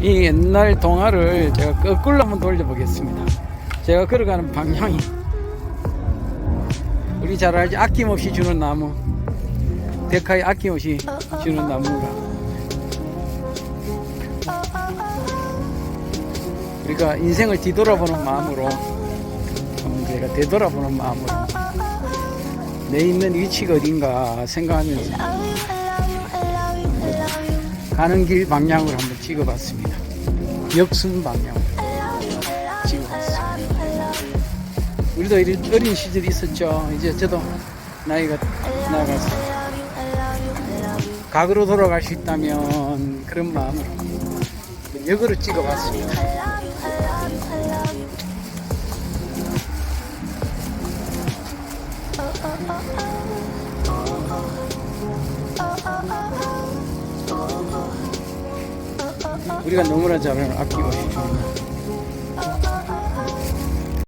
이 옛날 동화를 제가 거꾸로 한번 돌려보겠습니다. 제가 걸어가는 방향이. 우리 잘 알지? 아낌없이 주는 나무. 데카에 아낌없이 주는 나무가. 우리가 인생을 뒤돌아보는 마음으로 제가 되돌아보는 마음으로 내 있는 위치가 어딘가 생각하면서 가는 길 방향으로 한번 찍어봤습니다. 역순 방향으로 찍어봤습니다. 우리도 어린 시절이 있었죠. 이제 저도 나이가 나가서 과거로 돌아갈 수 있다면 그런 마음으로 역으로 찍어봤습니다. 우리가 너무나 잘 아끼고 싶습니다.